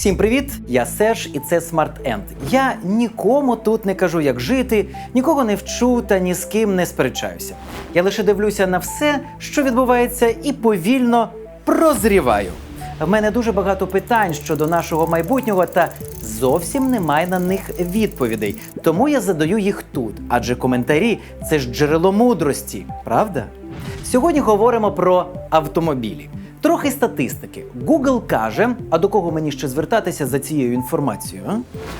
Всім привіт! Я Серж і це Smart End. Я нікому тут не кажу, як жити, нікого не вчу та ні з ким не сперечаюся. Я лише дивлюся на все, що відбувається, і повільно прозріваю. В мене дуже багато питань щодо нашого майбутнього, та зовсім немає на них відповідей. Тому я задаю їх тут, адже коментарі це ж джерело мудрості, правда? Сьогодні говоримо про автомобілі. Трохи статистики. Google каже, а до кого мені ще звертатися за цією інформацією?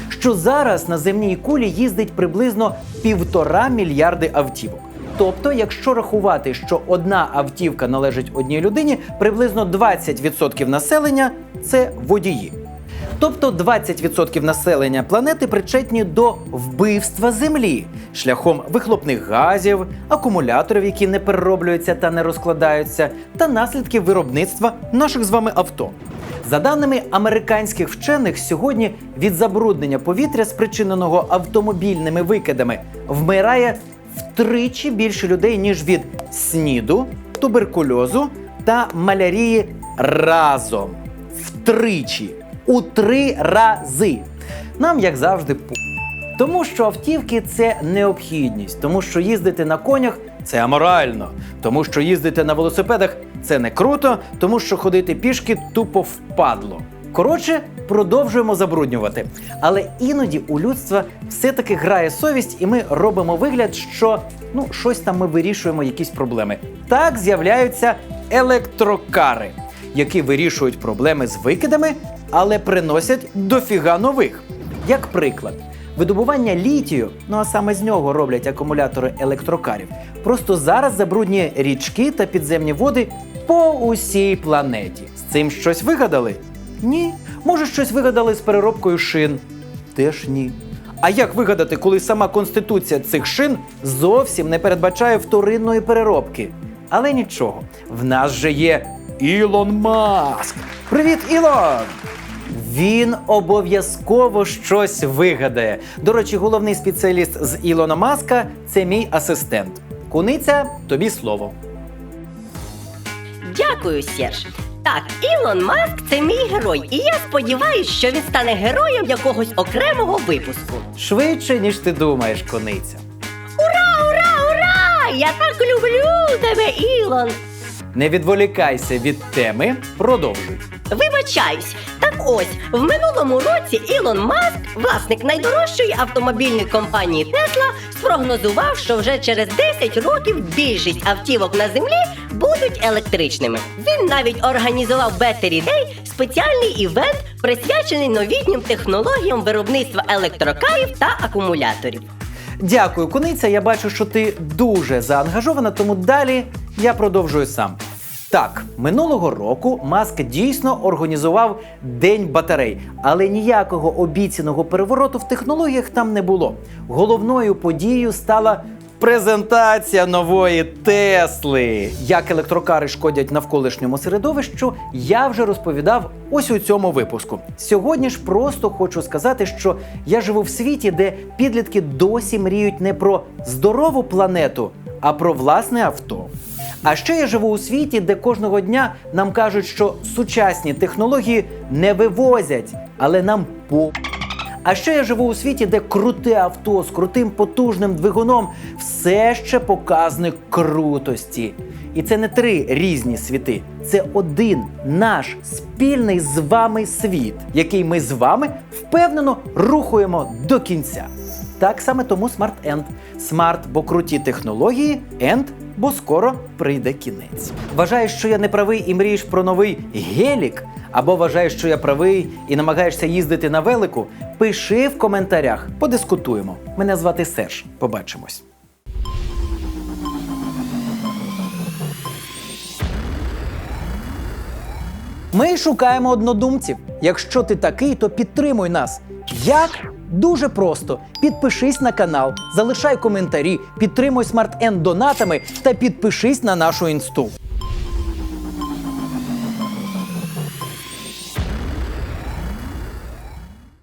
Що зараз на земній кулі їздить приблизно півтора мільярди автівок. Тобто, якщо рахувати, що одна автівка належить одній людині, приблизно 20% населення це водії. Тобто 20% населення планети причетні до вбивства Землі шляхом вихлопних газів, акумуляторів, які не перероблюються та не розкладаються, та наслідків виробництва наших з вами авто. За даними американських вчених, сьогодні від забруднення повітря, спричиненого автомобільними викидами, вмирає втричі більше людей, ніж від СНІДу, туберкульозу та малярії разом. Втричі. У три рази. Нам, як завжди, по. Тому що автівки це необхідність, тому що їздити на конях це аморально, тому що їздити на велосипедах це не круто, тому що ходити пішки тупо впадло. Коротше, продовжуємо забруднювати. Але іноді у людства все-таки грає совість, і ми робимо вигляд, що ну щось там ми вирішуємо, якісь проблеми. Так з'являються електрокари, які вирішують проблеми з викидами, але приносять дофіга нових. Як приклад, видобування літію, ну а саме з нього роблять акумулятори електрокарів, просто зараз забруднює річки та підземні води по усій планеті. З цим щось вигадали? Ні. Може, щось вигадали з переробкою шин? Теж ні. А як вигадати, коли сама конституція цих шин зовсім не передбачає вторинної переробки? Але нічого, в нас же є Ілон Маск. Привіт, Ілон! Він обов'язково щось вигадає. До речі, головний спеціаліст з Ілона Маска це мій асистент. Куниця, тобі слово. Дякую, Серж. Так, Ілон Маск це мій герой, і я сподіваюся, що він стане героєм якогось окремого випуску. Швидше, ніж ти думаєш, куниця. Ура, ура, ура! Я так люблю тебе, Ілон! Не відволікайся від теми, продовжуй. Вибачаюсь, ось в минулому році Ілон Маск, власник найдорожчої автомобільної компанії Тесла, спрогнозував, що вже через 10 років більшість автівок на землі будуть електричними. Він навіть організував Battery Day – спеціальний івент, присвячений новітнім технологіям виробництва електрокарів та акумуляторів. Дякую, куниця. Я бачу, що ти дуже заангажована, тому далі я продовжую сам. Так, минулого року Маск дійсно організував День батарей, але ніякого обіцяного перевороту в технологіях там не було. Головною подією стала презентація нової Тесли. Як електрокари шкодять навколишньому середовищу, я вже розповідав ось у цьому випуску. Сьогодні ж просто хочу сказати, що я живу в світі, де підлітки досі мріють не про здорову планету, а про власне авто. А ще я живу у світі, де кожного дня нам кажуть, що сучасні технології не вивозять, але нам по. А ще я живу у світі, де круте авто з крутим потужним двигуном все ще показник крутості. І це не три різні світи, це один наш спільний з вами світ, який ми з вами впевнено рухаємо до кінця. Так саме тому End. Smart, бо круті технології, End, бо скоро прийде кінець. Вважаєш, що я не правий і мрієш про новий гелік? Або вважаєш, що я правий і намагаєшся їздити на велику? Пиши в коментарях, подискутуємо. Мене звати Серж. Побачимось. Ми шукаємо однодумців. Якщо ти такий, то підтримуй нас. Як? Дуже просто. Підпишись на канал, залишай коментарі, підтримуй SmartN донатами та підпишись на нашу інсту.